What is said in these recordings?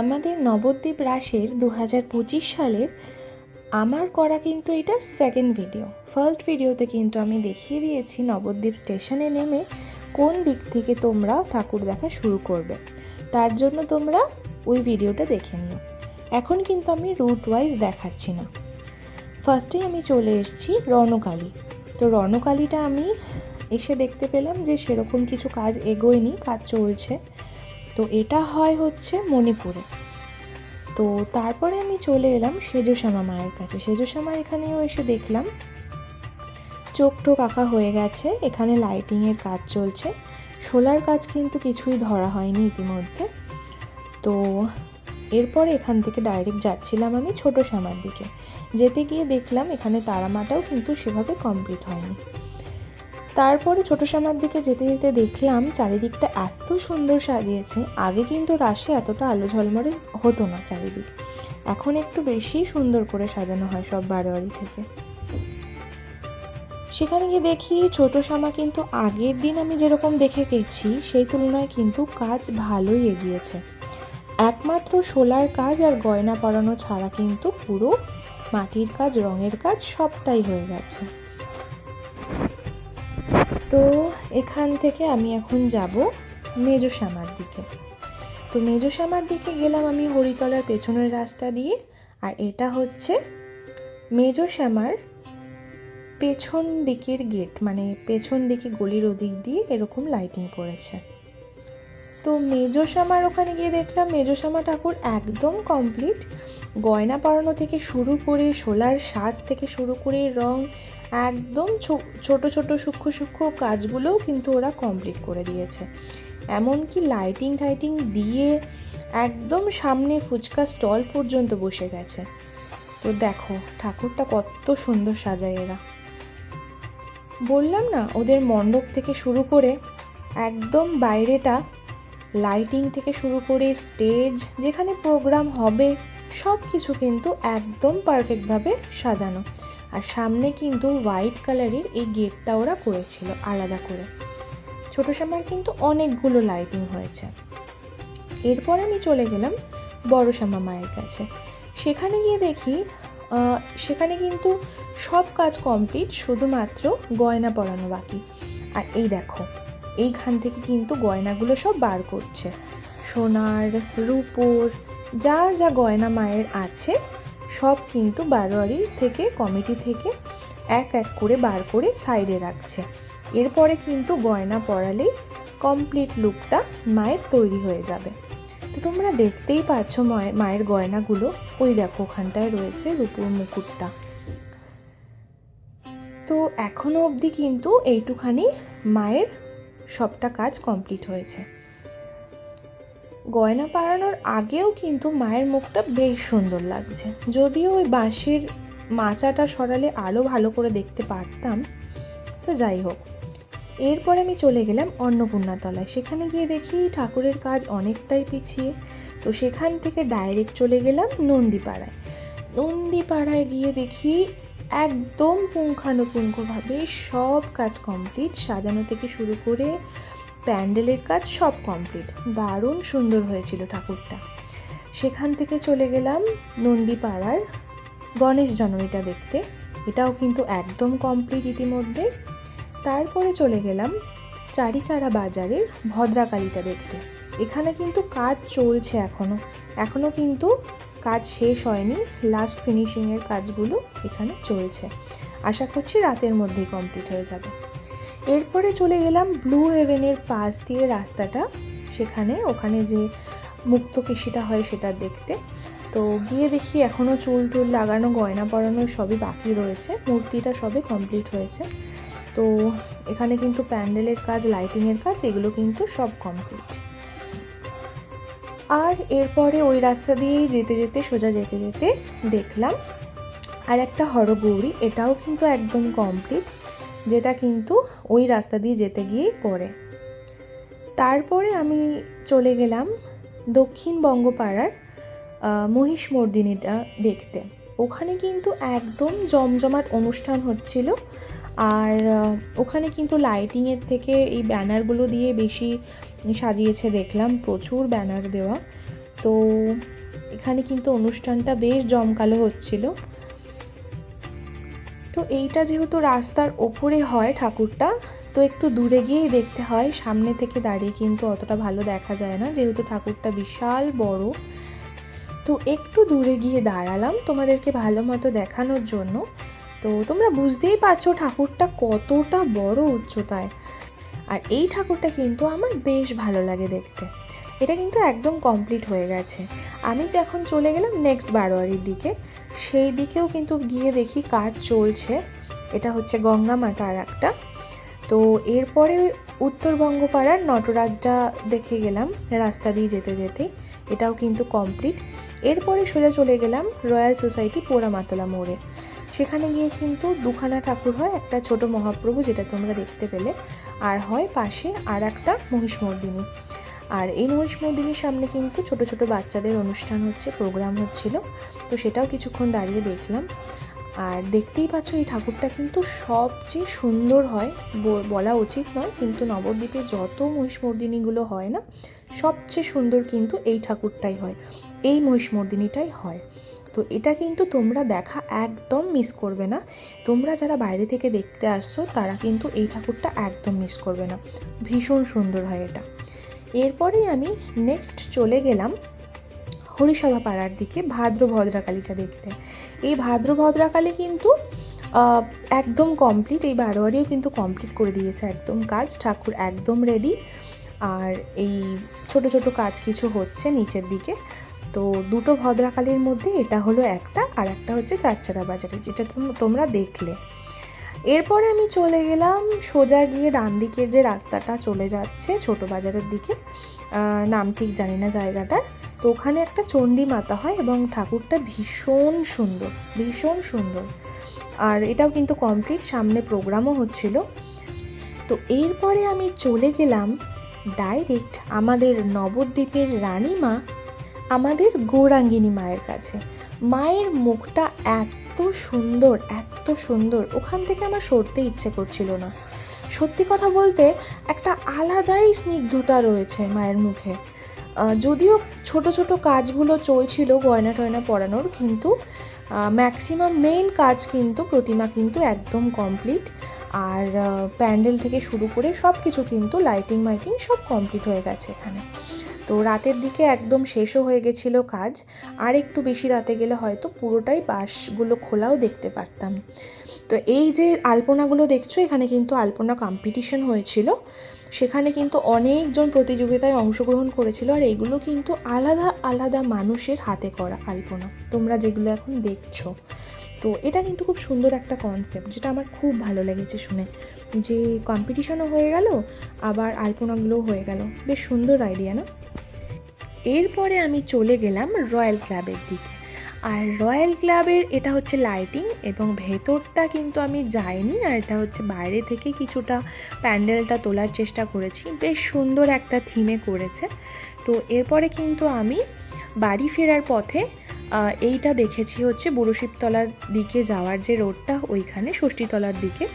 আমাদের নবদ্বীপ রাসের দু হাজার পঁচিশ সালের আমার করা কিন্তু এটা সেকেন্ড ভিডিও ফার্স্ট ভিডিওতে কিন্তু আমি দেখিয়ে দিয়েছি নবদ্বীপ স্টেশনে নেমে কোন দিক থেকে তোমরা ঠাকুর দেখা শুরু করবে। তার জন্য তোমরা ওই ভিডিওটা দেখে নিও। এখন কিন্তু আমি রুট ওয়াইজ দেখাচ্ছি না। ফার্স্টেই আমি চলে এসেছি রণকালী। তো রণকালীটা আমি এসে দেখতে পেলাম যে সেরকম কিছু কাজ এগোয়নি, কাজ চলছে। তো এটা হয় হচ্ছে মণিপুরে। তো তারপরে আমি চলে এলাম সেজশ্যামা মায়ের কাছে। সেজশ্যামার এখানেও এসে দেখলাম, চোখ টোক আঁকা হয়ে গেছে, এখানে লাইটিংয়ের কাজ চলছে। সোলার কাজ কিন্তু কিছুই ধরা হয়নি ইতিমধ্যে। তো এরপরে এখান থেকে ডাইরেক্ট যাচ্ছিলাম আমি ছোটো শ্যামার দিকে। যেতে গিয়ে দেখলাম এখানে তারামাটাও কিন্তু সেভাবে কমপ্লিট হয়নি। তারপরে ছোটো শ্যামার দিকে যেতে যেতে দেখলাম চারিদিকটা এত সুন্দর সাজিয়েছে। আগে কিন্তু রাশে এতটা আলো ঝলমরে হতো না চারিদিক। এখন একটু বেশি সুন্দর করে সাজানো হয় সব বারোয়ারি থেকে। সেখানে গিয়ে দেখি ছোটো শ্যামা কিন্তু আগের দিন আমি যেরকম দেখে গেছি, সেই তুলনায় কিন্তু কাজ ভালোই এগিয়েছে। একমাত্র শোলার কাজ আর গয়না পরানো ছাড়া কিন্তু পুরো মাটির কাজ, রঙের কাজ সবটাই হয়ে গেছে। তো এখান থেকে আমি এখন যাব মেজো শ্যামার দিকে। তো মেজো শ্যামার দিকে গেলাম আমি হরিতলার পেছনের রাস্তা দিয়ে, আর এটা হচ্ছে মেজো শ্যামার পেছন দিকের গেট মানে পেছন দিকে গলির ওদিক দিয়ে এরকম লাইটিং করেছে। তো মেজো শ্যামার ওখানে গিয়ে দেখলাম মেজো শ্যামা ঠাকুর একদম কমপ্লিট গয়না পরানো থেকে শুরু করে, সোলার সাজ থেকে শুরু করে, রং একদম ছোট ছোট সূক্ষ্ম সূক্ষ্ম কাজগুলোও কিন্তু ওরা কমপ্লিট করে দিয়েছে। এমনকি লাইটিং টাইটিং দিয়ে একদম সামনে ফুচকা স্টল পর্যন্ত বসে গেছে। তো দেখো, ঠাকুরটা কত সুন্দর সাজায় এরা। বললাম না, ওদের মণ্ডপ থেকে শুরু করে একদম বাইরেটা লাইটিং থেকে শুরু করে স্টেজ যেখানে প্রোগ্রাম হবে সব কিছু কিন্তু একদম পারফেক্টভাবে সাজানো। আর সামনে কিন্তু হোয়াইট কালারের এই গেটটা ওরা করেছিল আলাদা করে। ছোটো শ্যামার কিন্তু অনেকগুলো লাইটিং হয়েছে। এরপর আমি চলে গেলাম বড় শ্যামা মায়ের কাছে। সেখানে গিয়ে দেখি সেখানে কিন্তু সব কাজ কমপ্লিট শুধুমাত্র গয়না পরানো বাকি। আর এই দেখো, এইখান থেকে কিন্তু গয়নাগুলো সব বার করছে। সোনার রূপোর যা যা গয়না মায়ের আছে সব কিন্তু বারোয়ারি থেকে কমিটি থেকে এক এক করে বার করে সাইডে রাখছে। এরপরে কিন্তু গয়না পরালেই কমপ্লিট লুকটা মায়ের তৈরি হয়ে যাবে। তো তোমরা দেখতেই পাচ্ছ মায়ের মায়ের গয়নাগুলো। ওই দেখো, ওখানটায় রয়েছে রূপুর মুকুটটা। তো এখনও অবধি কিন্তু এইটুখানি মায়ের সবটা কাজ কমপ্লিট হয়েছে। গয়না পাড়ানোর আগেও কিন্তু মায়ের মুখটা বেশ সুন্দর লাগছে। যদিও ওই বাঁশের মাচাটা সরালে আরও ভালো করে দেখতে পারতাম। তো যাই হোক, এরপরে আমি চলে গেলাম অন্নপূর্ণাতলায়। সেখানে গিয়ে দেখি ঠাকুরের কাজ অনেকটাই পিছিয়ে। তো সেখান থেকে ডাইরেক্ট চলে গেলাম নন্দীপাড়ায়। নন্দীপাড়ায় গিয়ে দেখি একদম পুঙ্খানুপুঙ্খভাবে সব কাজ কমপ্লিট। সাজানো থেকে শুরু করে প্যান্ডেলের কাজ সব কমপ্লিট। দারুণ সুন্দর হয়েছিল ঠাকুরটা। সেখান থেকে চলে গেলাম নন্দীপাড়ার গণেশ জননীটা দেখতে। এটাও কিন্তু একদম কমপ্লিট ইতিমধ্যে। তারপরে চলে গেলাম চারিচারা বাজারের ভদ্রাকালীটা দেখতে। এখানে কিন্তু কাজ চলছে এখনও এখনও কিন্তু কাজ শেষ হয়নি। লাস্ট ফিনিশিংয়ের কাজগুলো এখানে চলছে। আশা করছি রাতের মধ্যেই কমপ্লিট হয়ে যাবে। এরপরে চলে গেলাম ব্লু হেভেনের পাশ দিয়ে রাস্তাটা, সেখানে ওখানে যে মুক্ত কেশিটা হয় সেটা দেখতে। তো গিয়ে দেখি এখনও চুল টুল লাগানো, গয়না পরানো সবই বাকি রয়েছে, মূর্তিটা সবে কমপ্লিট হয়েছে। তো এখানে কিন্তু প্যান্ডেলের কাজ, লাইটিংয়ের কাজ, এগুলো কিন্তু সব কমপ্লিট আর এরপরে ওই রাস্তা দিয়েই যেতে যেতে, সোজা যেতে যেতে দেখলাম আর একটা হরগৌরী, এটাও কিন্তু একদম কমপ্লিট যেটা কিন্তু ওই রাস্তা দিয়ে যেতে গিয়েই পড়ে। তারপরে আমি চলে গেলাম দক্ষিণ বঙ্গপাড়ার মহিষমর্দিনীটা দেখতে। ওখানে কিন্তু একদম জমজমাট অনুষ্ঠান হচ্ছিল আর ওখানে কিন্তু লাইটিংয়ের থেকে এই ব্যানারগুলো দিয়ে বেশি সাজিয়েছে দেখলাম, প্রচুর ব্যানার দেওয়া। তো এখানে কিন্তু অনুষ্ঠানটা বেশ জমকালো হচ্ছিল। তো এইটা যেহেতু রাস্তার ওপরে হয় ঠাকুরটা, তো একটু দূরে গিয়েই দেখতে হয়। সামনে থেকে দাঁড়িয়ে কিন্তু অতটা ভালো দেখা যায় না, যেহেতু ঠাকুরটা বিশাল বড়। তো একটু দূরে গিয়ে দাঁড়ালাম তোমাদেরকে ভালো মতো দেখানোর জন্য। তো তোমরা বুঝতেই পারছ ঠাকুরটা কতটা বড় উচ্চতায়। আর এই ঠাকুরটা কিন্তু আমার বেশ ভালো লাগে দেখতে। এটা কিন্তু একদম কমপ্লিট হয়ে গেছে। আমি যখন চলে গেলাম নেক্সট বারোয়ারির দিকে, সেই দিকেও কিন্তু গিয়ে দেখি কাজ চলছে। এটা হচ্ছে গঙ্গা মাতা আর একটা। তো এরপরে উত্তরবঙ্গ পাড়ার নটরাজটা দেখে গেলাম, রাস্তা দিয়ে যেতে যেতে এটাও কিন্তু কমপ্লিট এরপরে সোজা চলে গেলাম রয়্যাল সোসাইটি পোড়ামাতলা মোড়ে। সেখানে গিয়ে কিন্তু দুখানা ঠাকুর হয়, একটা ছোট মহাপ্রভু যেটা তোমরা দেখতে পেলে, আর হয় পাশে আর একটা মহিষমর্দিনী আর এই মহিষমর্দিনীর সামনে কিন্তু ছোট ছোট বাচ্চাদের অনুষ্ঠান হচ্ছে, প্রোগ্রাম হচ্ছিল। তো সেটাও কিছুক্ষণ দাঁড়িয়ে দেখলাম। আর দেখতেই পাচ্ছ এই ঠাকুরটা কিন্তু সবচেয়ে সুন্দর হয় বলা উচিত নয়, কিন্তু নবদ্বীপে যত মহিষমর্দিনীগুলো হয় না, সবচেয়ে সুন্দর কিন্তু এই ঠাকুরটাই হয়, এই মহিষমর্দিনীটাই হয়। তো এটা কিন্তু তোমরা দেখা একদম মিস করবে না। তোমরা যারা বাইরে থেকে দেখতে আসছো, তারা কিন্তু এই ঠাকুরটা একদম মিস করবে না। ভীষণ সুন্দর হয় এটা। এরপরেই আমি নেক্সট চলে গেলাম হরিসভা পাড়ার দিকে ভাদ্র ভদ্রাকালীটা দেখতে। এই ভাদ্র ভদ্রাকালী কিন্তু একদম কমপ্লিট এই বারোয়ারিও কিন্তু কমপ্লিট করে দিয়েছে একদম কাজ, ঠাকুর একদম রেডি আর এই ছোট ছোট কাজ কিছু হচ্ছে নিচের দিকে। তো দুটো ভদ্রাকালীর মধ্যে এটা হলো একটা, আর একটা হচ্ছে চারচারা বাজারে, যেটা তোম- তোমরা দেখলে। এরপরে আমি চলে গেলাম সোজা গিয়ে ডান দিকের যে রাস্তাটা চলে যাচ্ছে ছোট বাজারের দিকে নাম ঠিক জানি না জায়গাটার। তো ওখানে একটা চণ্ডী মাতা হয় এবং ঠাকুরটা ভীষণ সুন্দর ভীষণ সুন্দর। আর এটাও কিন্তু কমপ্লিট সামনে প্রোগ্রামও হচ্ছিল। তো এরপরে আমি চলে গেলাম ডাইরেক্ট আমাদের নবদ্বীপের রানীমা, আমাদের গৌরাঙ্গিনী মায়ের কাছে। মায়ের মুখটা এত সুন্দর, এত সুন্দর। ওখান থেকে আমার সরতে ইচ্ছে করছিল না। সত্যি কথা বলতে, একটা আলাদাই স্নিগ্ধতা রয়েছে মায়ের মুখে। যদিও ছোট ছোট কাজগুলো চলছিল গয়না টয়না পরানোর, কিন্তু ম্যাক্সিমাম মেইন কাজ কিন্তু, প্রতিমা কিন্তু একদম কমপ্লিট আর প্যান্ডেল থেকে শুরু করে সব কিছু কিন্তু লাইটিং মাইটিং সব কমপ্লিট হয়ে গেছে এখানে। তো রাতের দিকে একদম শেষও হয়ে গেছিল কাজ। আর একটু বেশি রাতে গেলে হয়তো পুরোটাই বাসগুলো খোলাও দেখতে পারতাম। তো এই যে আলপনাগুলো দেখছ, এখানে কিন্তু আলপনা কম্পিটিশন হয়েছিল। সেখানে কিন্তু অনেকজন প্রতিযোগিতায় অংশগ্রহণ করেছিল আর এগুলো কিন্তু আলাদা আলাদা মানুষের হাতে করা আলপনা। তোমরা যেগুলো এখন দেখছ। তো এটা কিন্তু খুব সুন্দর একটা কনসেপ্ট যেটা আমার খুব ভালো লেগেছে শুনে। যে কম্পিটিশনও হয়ে গেল, আবার আলপনাগুলোও হয়ে গেল। বেশ সুন্দর আইডিয়া না? এরপরে আমি চলে গেলাম রয়্যাল ক্লাবের দিকে। আর রয়্যাল ক্লাবের এটা হচ্ছে লাইটিং এবং ভেতরটা কিন্তু আমি যাইনি আর এটা হচ্ছে বাইরে থেকে কিছুটা প্যান্ডেলটা তোলার চেষ্টা করেছি। বেশ সুন্দর একটা থিমে করেছে। তো এরপরে কিন্তু আমি বাড়ি ফেরার পথে এইটা দেখেছি হচ্ছে বুড়োশিবতলার দিকে যাওয়ার যে রোডটা, ওইখানে ষষ্ঠীতলার দিকে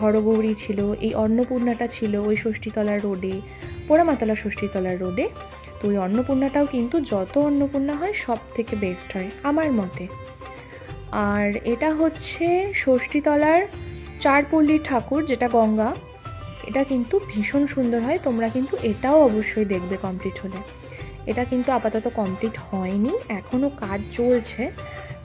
হরগৌরী ছিল, এই অন্নপূর্ণাটা ছিল ওই ষষ্ঠীতলার রোডে, পোড়ামাতলা ষষ্ঠীতলার রোডে। তো ওই অন্নপূর্ণাটাও কিন্তু যত অন্নপূর্ণা হয় সব থেকে বেস্ট হয়, আমার মতে। আর এটা হচ্ছে ষষ্ঠীতলার চারপল্লীর ঠাকুর, যেটা গঙ্গা। এটা কিন্তু ভীষণ সুন্দর হয়, তোমরা কিন্তু এটাও অবশ্যই দেখবে কমপ্লিট হলে। এটা কিন্তু আপাতত কমপ্লিট হয়নি, এখনও কাজ চলছে।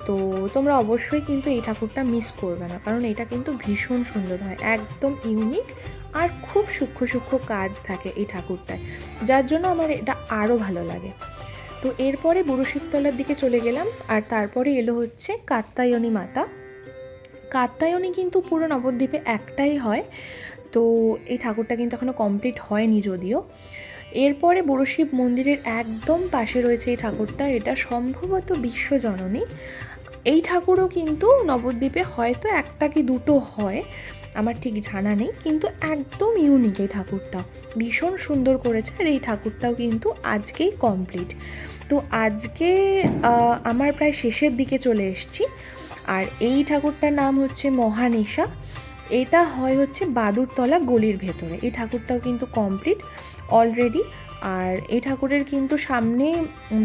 তো তোমরা অবশ্যই কিন্তু এই ঠাকুরটা মিস করবে না, কারণ এটা কিন্তু ভীষণ সুন্দর হয়, একদম ইউনিক আর খুব সূক্ষ্ম সূক্ষ্ম কাজ থাকে এই ঠাকুরটায়। যার জন্য আমার এটা আরও ভালো লাগে। তো এরপরে বুড়ো শিবতলার দিকে চলে গেলাম, আর তারপরে এলো হচ্ছে কাত্তায়নী মাতা। কাত্তায়নী কিন্তু পুরো নবদ্বীপে একটাই হয়। তো এই ঠাকুরটা কিন্তু এখনও কমপ্লিট হয়নি যদিও। এরপরে বুড়ো মন্দিরের একদম পাশে রয়েছে এই ঠাকুরটা, এটা সম্ভবত বিশ্বজননী। এই ঠাকুরও কিন্তু নবদ্বীপে হয়তো একটা কি দুটো হয়। আমার ঠিক জানা নেই, কিন্তু একদম ইউনিক এই ঠাকুরটা ভীষণ সুন্দর করেছে আর এই ঠাকুরটাও কিন্তু আজকেই কমপ্লিট তো আজকে আমার প্রায় শেষের দিকে চলে এসেছি। আর এই ঠাকুরটার নাম হচ্ছে মহানিশা। এটা হয় হচ্ছে বাদুরতলা গলির ভেতরে। এই ঠাকুরটাও কিন্তু কমপ্লিট অলরেডি আর এই ঠাকুরের কিন্তু সামনে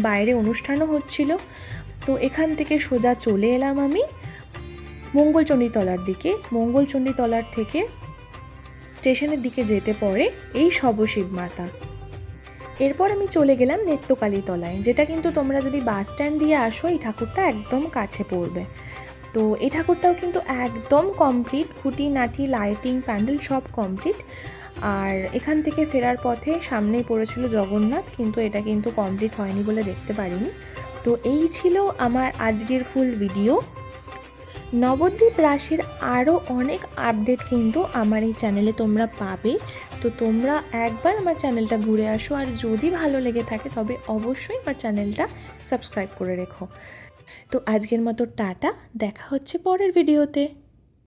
বাইরে অনুষ্ঠানও হচ্ছিল। তো এখান থেকে সোজা চলে এলাম আমি। মঙ্গলচণ্ডীতলার দিকে, মঙ্গলচণ্ডীতলার থেকে স্টেশনের দিকে যেতে পড়ে এই শবশিব মাতা। এরপর আমি চলে গেলাম তলায় যেটা কিন্তু তোমরা যদি বাস স্ট্যান্ড দিয়ে আসো, এই ঠাকুরটা একদম কাছে পড়বে। তো এই ঠাকুরটাও কিন্তু একদম কমপ্লিট খুঁটি নাটি লাইটিং প্যান্ডেল সব কমপ্লিট আর এখান থেকে ফেরার পথে সামনেই পড়েছিল জগন্নাথ, কিন্তু এটা কিন্তু কমপ্লিট হয়নি বলে দেখতে পারিনি। তো এই ছিল আমার আজকের ফুল ভিডিও নবদ্বীপ রাশির আরও অনেক আপডেট কিন্তু আমার এই চ্যানেলে তোমরা পাবে। তো তোমরা একবার আমার চ্যানেলটা ঘুরে আসো আর যদি ভালো লেগে থাকে তবে অবশ্যই আমার চ্যানেলটা সাবস্ক্রাইব করে রেখো। তো আজকের মতো টাটা, দেখা হচ্ছে পরের ভিডিওতে